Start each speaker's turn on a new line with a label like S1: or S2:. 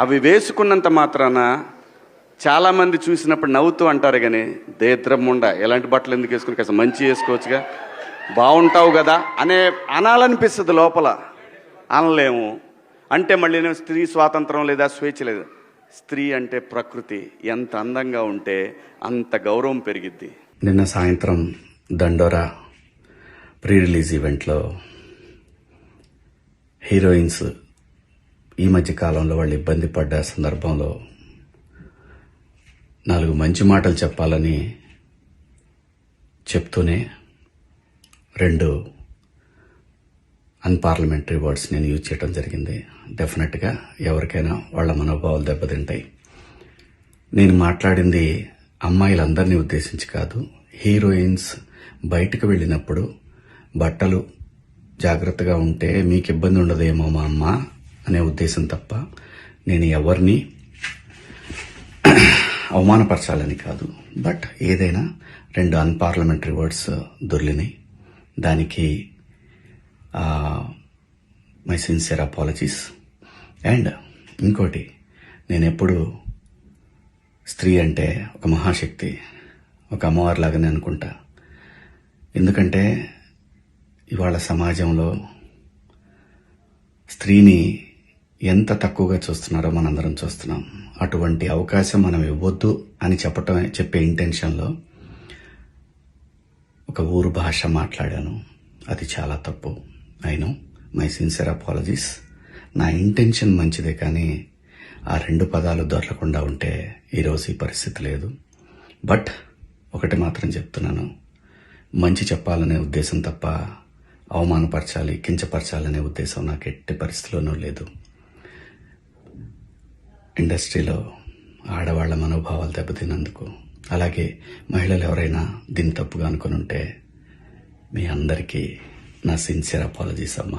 S1: అవి వేసుకున్నంత మాత్రాన చాలామంది చూసినప్పుడు నవ్వుతూ అంటారు కానీ దేద్రముండ ఎలాంటి బట్టలు ఎందుకు వేసుకుని కాస్త మంచి వేసుకోవచ్చుగా? బాగుంటావు కదా? అనే అనాలనిపిస్తుంది లోపల. అనలేము. అంటే మళ్ళీ నేను స్త్రీ స్వాతంత్రం లేదా స్వేచ్ఛ లేదు. స్త్రీ అంటే ప్రకృతి. ఎంత అందంగా ఉంటే అంత గౌరవం పెరిగిద్ది. నిన్న సాయంత్రం దండోరా ప్రీ రిలీజ్ ఈవెంట్లో హీరోయిన్స్ ఈ మధ్య కాలంలో వాళ్ళు ఇబ్బంది పడ్డ సందర్భంలో నాలుగు మంచి మాటలు చెప్పాలని చెప్తూనే రెండు అన్పార్లమెంటరీ వర్డ్స్ నేను యూజ్ చేయడం జరిగింది. డెఫినెట్గా ఎవరికైనా వాళ్ళ మనోభావాలు దెబ్బతింటాయి. నేను మాట్లాడింది అమ్మాయిలందరినీ ఉద్దేశించి కాదు హీరోయిన్స్ బయటకు వెళ్ళినప్పుడు బట్టలు జాగ్రత్తగా ఉంటే మీకు ఇబ్బంది ఉండదేమో మా అమ్మ అనే ఉద్దేశం తప్ప నేను ఎవరిని అవమానపరచాలని కాదు. బట్ ఏదైనా రెండు అన్పార్లమెంటరీ వర్డ్స్ దొర్లినాయి దానికి మై సిన్సియర్ అపాలజీస్. అండ్ ఇంకోటి నేను ఎప్పుడు స్త్రీ అంటే ఒక మహాశక్తి ఒక అమ్మవారిలాగానే అనుకుంటా. ఎందుకంటే ఇవాళ సమాజంలో స్త్రీని ఎంత తక్కువగా చూస్తున్నారో మనందరం చూస్తున్నాం. అటువంటి అవకాశం మనం ఇవ్వద్దు అని చెప్పటం చెప్పే ఇంటెన్షన్లో ఒక ఊరు భాష మాట్లాడాను. అది చాలా తప్పు. అయిన మై సిన్సియర్ అపాలజీస్ నా ఇంటెన్షన్ మంచిదే కానీ ఆ రెండు పదాలు దొరకకుండా ఉంటే ఈరోజు ఈ పరిస్థితి లేదు. బట్ ఒకటి మాత్రం చెప్తున్నాను. మంచి చెప్పాలనే ఉద్దేశం తప్ప అవమానపరచాలి కించపరచాలనే ఉద్దేశం నాకు ఎట్టి పరిస్థితిలోనూ లేదు. ఇండస్ట్రీలో ఆడవాళ్ళ మనోభావాలు దెబ్బతిన్నందుకు అలాగే మహిళలు ఎవరైనా దీన్ని తప్పుగా అనుకుని ఉంటే మీ అందరికీ నా సిన్సియర్ అపాలజీస్ అమ్మా.